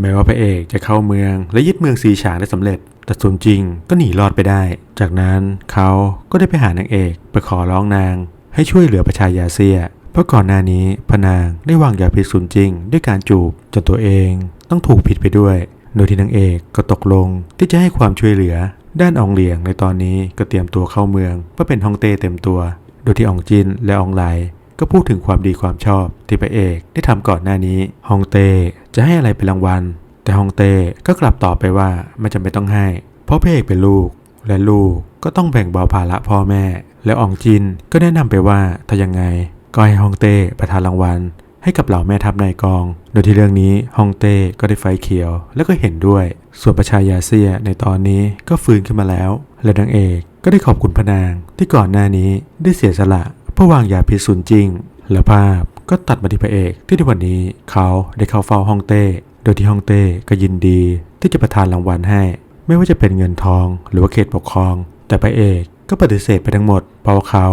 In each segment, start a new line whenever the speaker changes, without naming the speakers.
แม้ว่าพระเอกจะเข้าเมืองและยึดเมืองซีฉางได้สำเร็จ แต่ส่วนจริงก็หนีรอดไปได้ จากนั้นเขาก็ได้ไปหานางเอกไปขอร้องนาง ให้ช่วยเหลือประชายาเซีย เพราะก่อนหน้านี้พนางได้วางยาพิษสุนจริง ด้วยการจูบจนตัวเองต้องถูกผิดไปด้วย โดยที่นางเอกก็ตกลงที่จะให้ความช่วยเหลือ ด้านอองเหลียงในตอนนี้ก็เตรียมตัวเข้าเมืองเพื่อเป็นฮองเต้เต็มตัว โดยที่อองจินและอองไหล ก็พูดถึงความดีความชอบที่พระเอกได้ทำก่อนหน้านี้ฮองเต้จะให้อะไรเป็นรางวัล แต่ฮองเต้ก็กลับตอบไปว่าไม่จำเป็นต้องให้ เพราะพระเอกเป็นลูก และลูกก็ต้องแบ่งเบาภาระพ่อแม่ แล้วอองจินก็แนะนำไปว่าถ้ายังไง ก็ให้ฮองเต้ประทานรางวัล ให้กับเหล่าแม่ทัพนายกอง โดยที่เรื่องนี้ฮองเต้ก็ได้ไฟเขียวแล้วก็เห็นด้วย ส่วนประชายาเซียในตอนนี้ก็ฟื้นขึ้นมาแล้ว และนางเอกก็ได้ขอบคุณพระนางที่ก่อนหน้านี้ได้เสียสละ เพื่อวางยาพิษสุนจริง และภาพก็ตัดมาที่พระเอกที่ในวันนี้เขาได้เข้าเฝ้าฮ่องเต้ โดยที่ฮ่องเต้ก็ยินดีที่จะประทานรางวัลให้ ไม่ว่าจะเป็นเงินทองหรือว่าเขตปกครอง แต่พระเอกก็ปฏิเสธไปทั้งหมดเพราะาเขา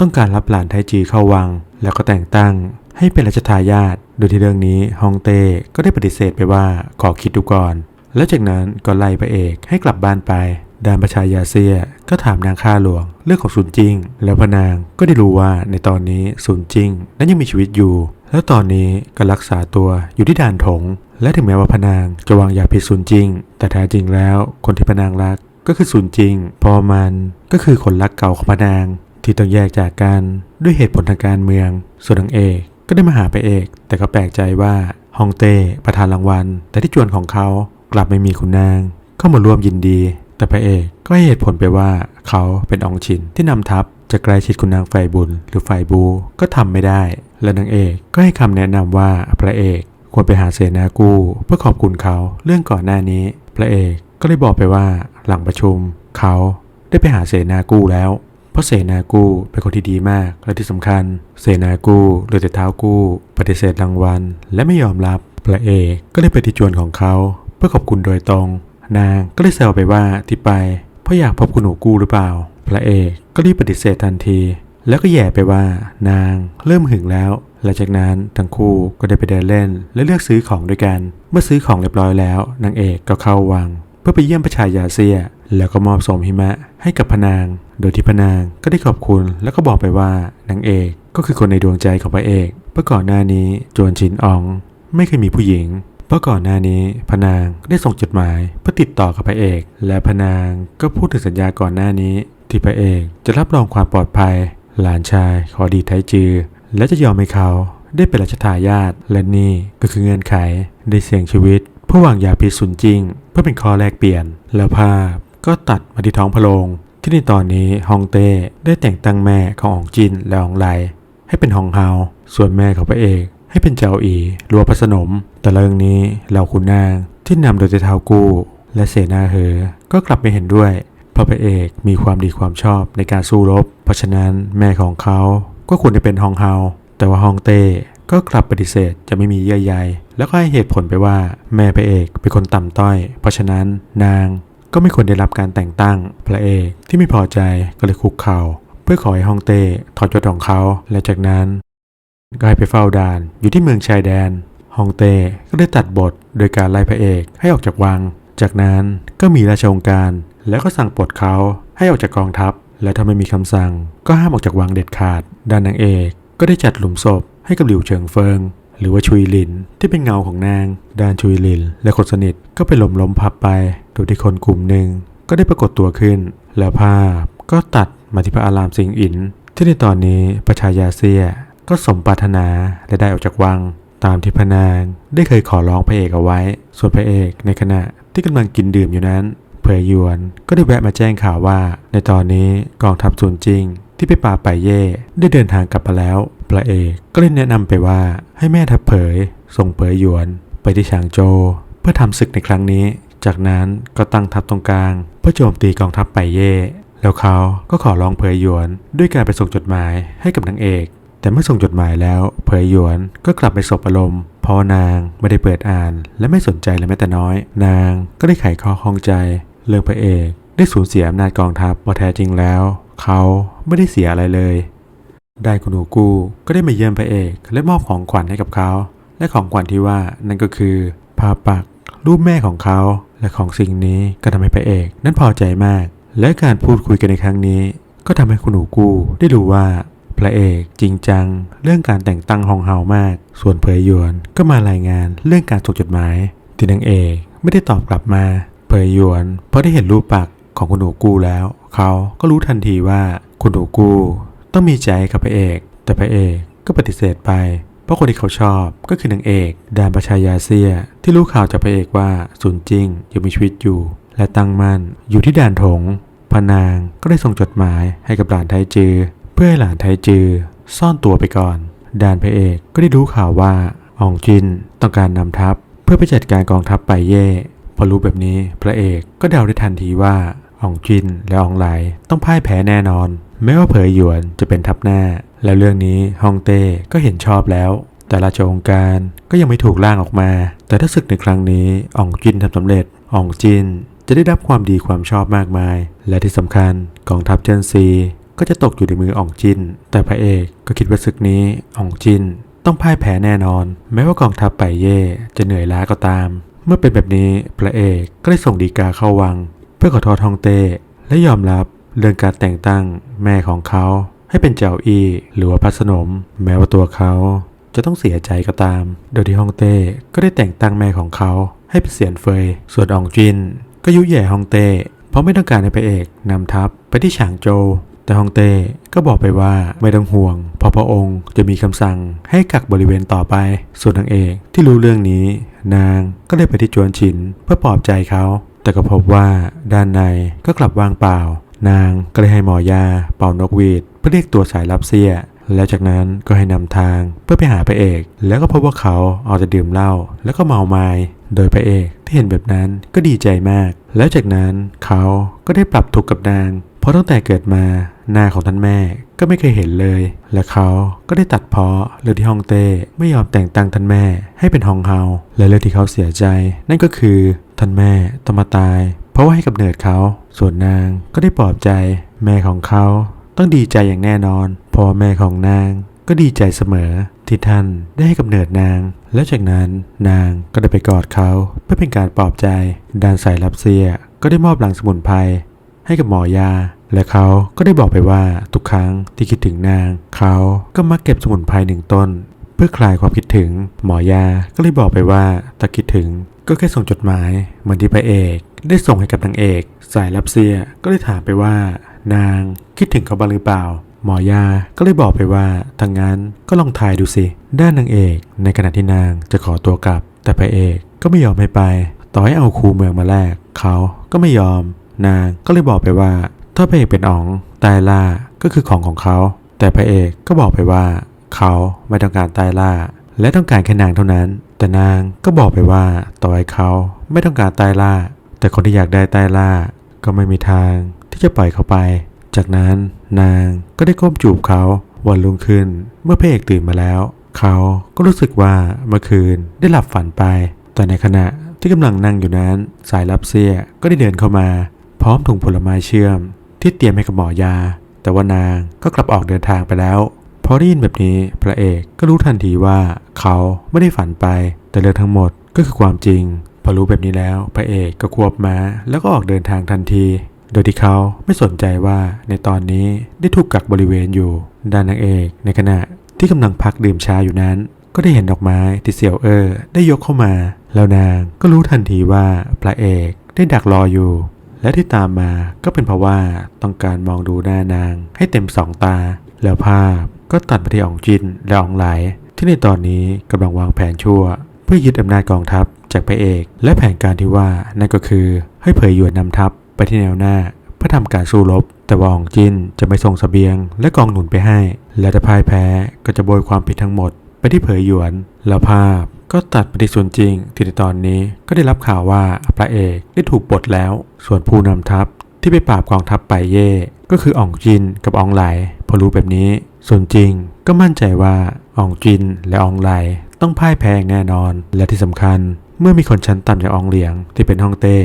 ต้องการรับหลานไทจีเข้าวัง แล้วก็แต่งตั้งให้เป็นราชทายาทโดยที่เรื่องนี้ฮองเต้ก็ได้ปฏิเสธไปว่าขอคิดดูก่อน และจากนั้นก็ไล่พระเอกให้กลับบ้านไป ดานประชายาเซียก็ถามนางข้าหลวงเรื่องของซุนจิงแล้วพนางก็ได้รู้ว่าในตอนนี้ซุนจิงนั้นยังมีชีวิตอยู่ แล้วตอนนี้ก็รักษาตัวอยู่ที่ด่านถง และถึงแม้ว่าพนางจะวางยาพิษซุนจิงแต่แท้จริงแล้วคนที่พนางรักก็คือซุนจิง พอมันก็คือคนรักเก่าของพนาง ที่ต้องแยกจากกันด้วยเหตุผลทางการเมือง ส่วนนางเอกก็ได้มาหาพระเอก แต่ก็แปลกใจว่าฮองเต้ประธานรางวัล แต่ที่จวนของเขากลับไม่มีคุณนางเข้ามาร่วมยินดี แต่พระเอกก็ให้เหตุผลไปว่าเขาเป็นองค์ชินที่นำทัพจะใกล้ชิดคุณนางไฟบุญ หรือไฟบูก็ทำไม่ได้ และนางเอกก็ให้คำแนะนำว่าพระเอกควรไปหาเสนากู้เพื่อขอบคุณเขาเรื่องก่อนหน้านี้ พระเอกก็เลยบอกไปว่าหลังประชุม เขาได้ไปหาเสนากู้แล้ว เพราะเสนากู้เป็นคนที่ดีมากและที่สำคัญ เสนากู้หรือแต่เท้ากู้ ปฏิเสธรางวัล และไม่ยอมรับ พระเอกก็เลยไปที่จวนของเขา เพื่อขอบคุณโดยตรง นางก็เลยแซวไปว่าที่ไป เพราะอยากพบคุณหนูกูหรือเปล่า พระเอกก็รีบปฏิเสธทันที แล้วก็แย่ไปว่านางเริ่มหึงแล้วและจากนั้นทั้งคู่ก็ได้ไปเดินเล่น และเลือกซื้อของด้วยกัน เมื่อซื้อของเรียบร้อยแล้วนางเอกก็เข้าวัง เพื่อไปเยี่ยมพระชายาเซีย แล้วก็มอบสมหิมะให้กับพนาง โดยที่พนางก็ได้ขอบคุณแล้วก็บอกไปว่านางเอกก็คือคนในดวงใจของพระเอกเมื่อก่อนหน้านี้จวนชินออง ไม่เคยมีผู้หญิง ราะก่อนหน้านี้พนางได้ส่งจดหมายเพื่อติดต่อกับพระเอก และพนางก็พูดถึงสัญญาก่อนหน้านี้ ที่พระเอกจะรับรองความปลอดภัย หลานชายขอดีไทจือ และจะยอมให้เขาได้เป็นราชทายาทและนี่ก็คือเงื่อนไขได้เสี่ยงชีวิตเพื่อวางยาพิษสุนจริง เพื่อเป็นข้อแลกเปลี่ยน แล้วภาพก็ตัดมาที่ท้องพระโรงที่ในตอนนี้ฮองเต้ได้แต่งตั้งแม่ของอองจินและอองไลให้เป็นฮองเฮาส่วนแม่ของพระเอก ให้เป็นเจ้าอีรัวพสนม แต่เรื่องนี้เหล่าขุนนางที่นำโดยเจ้ากู้ และเสนาเหอ ก็กลับไม่เห็นด้วยเพราะพระเอกมีความดีความชอบในการสู้รบ เพราะฉะนั้นแม่ของเขาก็ควรจะเป็นฮองเฮา แต่ว่าฮองเต้ก็กลับปฏิเสธจะไม่มีเยื่อใย แล้วก็ให้เหตุผลไปว่าแม่พระเอกเป็นคนต่ำต้อย เพราะฉะนั้นนางก็ไม่ควรได้รับการแต่งตั้ง พระเอกที่ไม่พอใจก็เลยคุกเข่า เพื่อขอให้ฮองเต้ถอดยศของเขา และจากนั้น ก็ให้ไปเฝ้าด่านอยู่ที่เมืองชายแดนฮองเต้ก็ได้ตัดบทโดยการไล่พระเอกให้ออกจากวัง จากนั้นก็มีราชองค์การ แล้วก็สั่งปลดเขาให้ออกจากกองทัพ และถ้าไม่มีคำสั่ง ก็ห้ามออกจากวังเด็ดขาด ด้านนางเอกก็ได้จัดหลุมศพให้กับหลิวเฉิงเฟิง หรือว่าชุยหลินที่เป็นเงาของนาง ด้านชุยหลิน และคนสนิทก็ไปหล้มล้มพับไปโดยที่คนกลุ่มหนึ่งก็ได้ปรากฏตัวขึ้น แล้วภาพก็ตัดมาที่พระอารามสิงห์อินที่ในตอนนี้ประชายาเซีย ก็สมปรารถนาและได้ออกจากวัง ตามที่พระนางได้เคยขอร้องพระเอกเอาไว้ ส่วนพระเอกในขณะที่กำลังกินดื่มอยู่นั้นเผยยวนก็ได้แวะมาแจ้งข่าวว่า ในตอนนี้กองทัพซุนจริง ที่ไปป่าไปเย่ได้เดินทางกลับมาแล้ว พระเอกก็เลยแนะนำไปว่าให้แม่ทัพเผย ส่งเผยยวน ไปที่ฉางโจ เพื่อทำศึกในครั้งนี้ จากนั้นก็ตั้งทัพตรงกลางเพื่อโจมตีกองทัพไปเย่แล้วเขาก็ขอร้องเผยยวน ด้วยการไปส่งจดหมายให้กับนางเอก แต่เมื่อส่งจดหมายแล้วเผยหยวนก็กลับไปสบอารมณ์พราะนางไม่ได้เปิดอ่าน และไม่สนใจเลยแม้แต่น้อย นางก็ได้ไขข้อข้องใจ เรื่องพระเอกได้สูญเสียอำนาจกองทัพว่าแท้จริงแล้ว เขาไม่ได้เสียอะไรเลย ได้คุณหนูกู้ก็ได้มาเยี่ยมพระเอก และมอบของขวัญให้กับเขา และของขวัญที่ว่านั่นก็คือผ้าปัก รูปแม่ของเขา และของสิ่งนี้ก็ทำให้พระเอก นั้นพอใจมาก และการพูดคุยกันในครั้งนี้ ก็ทำให้คุณหนูกู้ได้รู้ว่า พระเอกจริงจัง เรื่องการแต่งตั้งฮองเฮามาก ส่วนเผยหยวนก็มารายงานเรื่องการส่งจดหมายที่นางเอกไม่ได้ตอบกลับมา เผยหยวนเพราะได้เห็นรูปปักของคุณหนูกู้แล้ว เขาก็รู้ทันทีว่าคุณหนูกู้ต้องมีใจกับพระเอก แต่พระเอกก็ปฏิเสธไป เพราะคนที่เขาชอบก็คือนางเอกดานประชายาเซีย ที่รู้ข่าวจากพระเอกว่าสุนจิ้งยังมีชีวิตอยู่ และตั้งมั่นอยู่ที่ด่านถงพนางก็ได้ส่งจดหมายให้กับหลานไทจือ เพื่อให้หลานไทจือซ่อนตัวไปก่อน ดานพระเอกก็ได้รู้ข่าวว่าอองจินต้องการนำทัพ เพื่อไปจัดการกองทัพไปเย่ พอรู้แบบนี้พระเอกก็เดาได้ทันทีว่าอองจินและอองไหลต้องพ่ายแพ้แน่นอน แม้ว่าเผยหยวนจะเป็นทัพหน้า แล้วเรื่องนี้ฮองเต้ก็เห็นชอบแล้ว แต่ราชองค์การก็ยังไม่ถูกร่างออกมา แต่ถ้าศึกในครั้งนี้อองจินทำสำเร็จอองจินจะได้รับความดีความชอบมากมาย และที่สำคัญกองทัพเจนซี ก็จะตกอยู่ในมืออ่องจิน แต่พระเอกก็คิดว่าศึกนี้อ่องจิน ต้องพ่ายแพ้แน่นอน แม้ว่ากองทัพไปเย่จะเหนื่อยล้าก็ตาม เมื่อเป็นแบบนี้พระเอกก็ได้ส่งดีกาเข้าวัง เพื่อขอโทษฮองเต้และยอมรับเรื่องการแต่งตั้งแม่ของเขา ให้เป็นเจ้าอี้หรือว่าพระสนม แม้ว่าตัวเขาจะต้องเสียใจก็ตาม โดยที่ฮองเต้ก็ได้แต่งตั้งแม่ของเขา ให้เป็นเสียนเฟย ส่วนอองจิน ก็ยุแย่ฮ่องเต้เพราะไม่ต้องการให้พระเอกนำทัพไปที่ฉางโจว แต่ฮองเต้ก็บอกไปว่าไม่ต้องห่วงเพราะพระองค์จะมีคำสั่งให้กักบริเวณต่อไป ส่วนนางเอกที่รู้เรื่องนี้ นางก็เลยไปที่จวนฉินเพื่อปลอบใจเขา แต่ก็พบว่าด้านในก็กลับว่างเปล่า นางก็เลยให้หมอยาเป่านกหวีดเพื่อเรียกตัวสายลับเสียแล้วจากนั้นก็ให้นำทางเพื่อไปหาพระเอก แล้วก็พบว่าเขาเอาแต่ดื่มเหล้าแล้วก็เมาไม้โดยพระเอกที่เห็นแบบนั้นก็ดีใจมาก แล้วจากนั้นเขาก็ได้ปรับทุกข์กับนาง เพราะตั้งแต่เกิดมาหน้าของท่านแม่ก็ไม่เคยเห็นเลย และเขาก็ได้ตัดเพ้อเรื่องที่ฮองเต้ไม่ยอมแต่งตั้งท่านแม่ให้เป็นฮองเฮาและเรื่องที่เขาเสียใจ นั่นก็คือท่านแม่ต้องมาตาย เพราะว่าให้กำเนิดเขา ส่วนนางก็ได้ปลอบใจ แม่ของเขาต้องดีใจอย่างแน่นอนพราะว่าแม่ของนางก็ดีใจเสมอที่ท่านได้ให้กำเนิดนาง และจากนั้นนางก็ได้ไปกอดเขาเพื่อเป็นการปลอบใจ ด้านสายลับเซียก็ได้มอบหลังสมุนไพรให้กับหมอยา และเขาก็ได้บอกไปว่าทุกครั้งที่คิดถึงนาง เขาก็มักเก็บสมุนไพรหนึ่งต้น เพื่อคลายความคิดถึง หมอยาก็เลยบอกไปว่าถ้าคิดถึงก็แค่ส่งจดหมายเหมือนที่พระเอก ได้ส่งให้กับนางเอก สายลับเซียก็เลยถามไปว่า นางคิดถึงเขาบ้างหรือเปล่า หมอยาก็เลยบอกไปว่าทางนั้นก็ลองทายดูสิ ด้านนางเอก ในขณะที่นางจะขอตัวกลับ แต่พระเอกก็ไม่ยอมให้ไป ต่อให้เอาครูเมืองมาแลกเขาก็ไม่ยอม นางก็เลยบอกไปว่า ถ้าพระเอกเป็นอ๋องตายล่าก็คือของของเขา แต่พระเอกก็บอกไปว่า เขาไม่ต้องการตายล่า และต้องการแค่นางเท่านั้น แต่นางก็บอกไปว่าต่อให้เขาไม่ต้องการตายล่า แต่คนที่อยากได้ตายล่า ก็ไม่มีทางที่จะปล่อยเขาไป จากนั้นนางก็ได้ก้มจูบเขาวันรุ่งขึ้นเมื่อพระเอกตื่นมาแล้ว เขาก็รู้สึกว่าเมื่อคืนได้หลับฝันไป แต่ในขณะที่กำลังนั่งอยู่นั้น สายลับเสียก็ได้เดินเข้ามา พร้อมถุงผลไม้เชื่อม ที่เตรียมให้กับหมอยา แต่ว่านางก็กลับออกเดินทางไปแล้วพอได้ยินแบบนี้พระเอกก็รู้ทันทีว่าเขาไม่ได้ฝันไป แต่เรื่องทั้งหมดก็คือความจริง พอรู้แบบนี้แล้วพระเอกก็ควบม้าแล้วก็ออกเดินทางทันที โดยที่เขาไม่สนใจว่าในตอนนี้ได้ถูกกักบริเวณอยู่ ด้านนางเอกในขณะที่กำลังพักดื่มชาอยู่นั้น ก็ได้เห็นดอกไม้ที่เสี่ยวเออได้ยกเข้ามา แล้วนางก็รู้ทันทีว่าพระเอกได้ดักรออยู่ และที่ตามมาก็เป็นเพราะว่าต้องการมองดูหน้านางให้เต็มสองตา แล้วภาพก็ตัดไปที่อองจินและอองไหล ที่ในตอนนี้กำลังวางแผนชั่ว เพื่อยึดอำนาจกองทัพจากพระเอก และแผนการที่ว่านั่นก็คือให้เผยหยวนนำทัพไปที่แนวหน้าเพื่อทำการสู้รบ แต่ว่าอองจินจะไม่ส่งสเสบียง และกองหนุนไปให้ และถ้าพ่ายแพ้ก็จะโบยความผิดทั้งหมด ไปที่เผยหยวนแล้วภาพ ก็ตัดปที่ส่วนจริงที่ในตอนนี้ก็ได้รับข่าวว่าพระเอกได้ถูกปลดแล้ว ส่วนผู้นำทัพที่ไปปราบกองทัพไปเย่ก็คืออ่องจินกับอองไหลพอรู้แบบนี้ ส่วนจริงก็มั่นใจว่าอองจินและอองไหลต้องพ่ายแพ้แน่นอน และที่สำคัญเมื่อมีคนชั้นต่ำอย่างอองเหลียงที่เป็นฮ่องเต้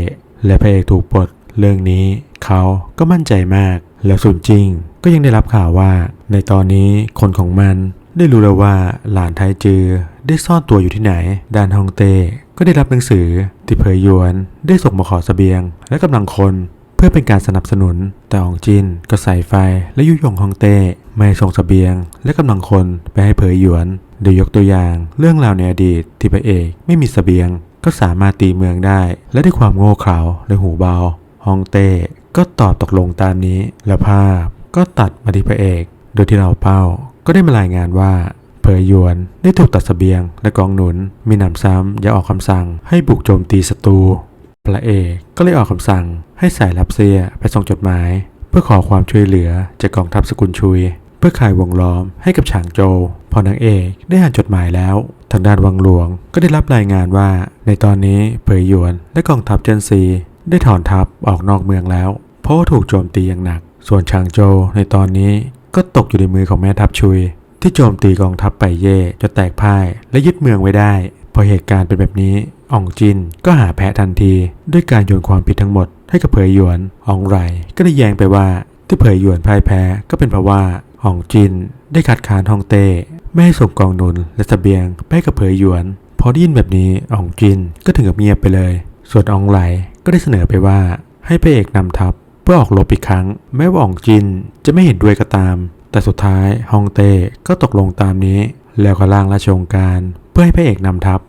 และพระเอกถูกปลดเรื่องนี้ เขาก็มั่นใจมาก แล้วส่วนจริงก็ยังได้รับข่าวว่า ในตอนนี้คนของมันได้รู้แล้วว่าหลานไทจือ ได้ซ่อนตัวอยู่ที่ไหน ดานฮองเต้ก็ได้รับหนังสือที่เผยยวนได้ส่งมาขอสเสบียง และกำลังคนเพื่อเป็นการสนับสนุน แต่อองจินก็ใส่ไฟและยุยงฮองเต้ไม่ส่งสเสบียง และกำลังคนไปให้เผยหยวนโดยยกตัวอย่างเรื่องราวในอดีตที่พระเอกไม่มีสเสบียง ก็สามารถตีเมืองได้ และด้วยความโง่เขลาและหูเบาฮองเต้ก็ตอบตกลงตามนี้ และภาพก็ตัดมาที่พระเอก โดยที่เราเป้าก็ได้มารายงานว่า เผยหยวน ได้ถูกตัดเสบียงและกองหนุน มีหนำซ้ำยังออกคำสั่งให้บุกโจมตีศัตรูพระเอกก็เลยออกคำสั่งให้สายลับเซียไปส่งจดหมาย เพื่อขอความช่วยเหลือจากกองทัพสกุลชุย เพื่อคลายวงล้อมให้กับฉางโจวพอนางเอกได้อ่านจดหมายแล้ว ทางด้านวังหลวงก็ได้รับรายงานว่า ในตอนนี้เผยหยวนและกองทัพเจนซี ได้ถอนทัพออกนอกเมืองแล้ว เพราะว่าถูกโจมตีอย่างหนัก ส่วนฉางโจวในตอนนี้ก็ตกอยู่ในมือของแม่ทัพชุย ที่โจมตีกองทัพไปเย่จนแตกพ่ายและยึดเมืองไว้ได้ พอเหตุการณ์เป็นแบบนี้อ่องจินก็หาแพ้ทันที ด้วยการโยนความผิดทั้งหมดให้กับเผยหยวนอ่องไรก็ได้แย้งไปว่าที่เผยหยวนพ่ายแพ้ก็เป็นเพราะว่าอ่องจินได้ขัดขานฮ่องเต้ไม่ให้ส่งกองนุนและสเสบียงไปกับเผยหยวน พอได้ยินแบบนี้อ่องจินก็ถึงกับเงียบไปเลย ส่วนอ่องไหลก็ได้เสนอไปว่าให้พระเอกนำทัพเพื่อออกรบอีกครั้ง แม้ว่าอ่องจินจะไม่เห็นด้วยก็ตาม แต่สุดท้ายฮองเต้ก็ตกลงตามนี้ แล้วก็ล่างราชองการ เพื่อให้พระเอกนำทัพ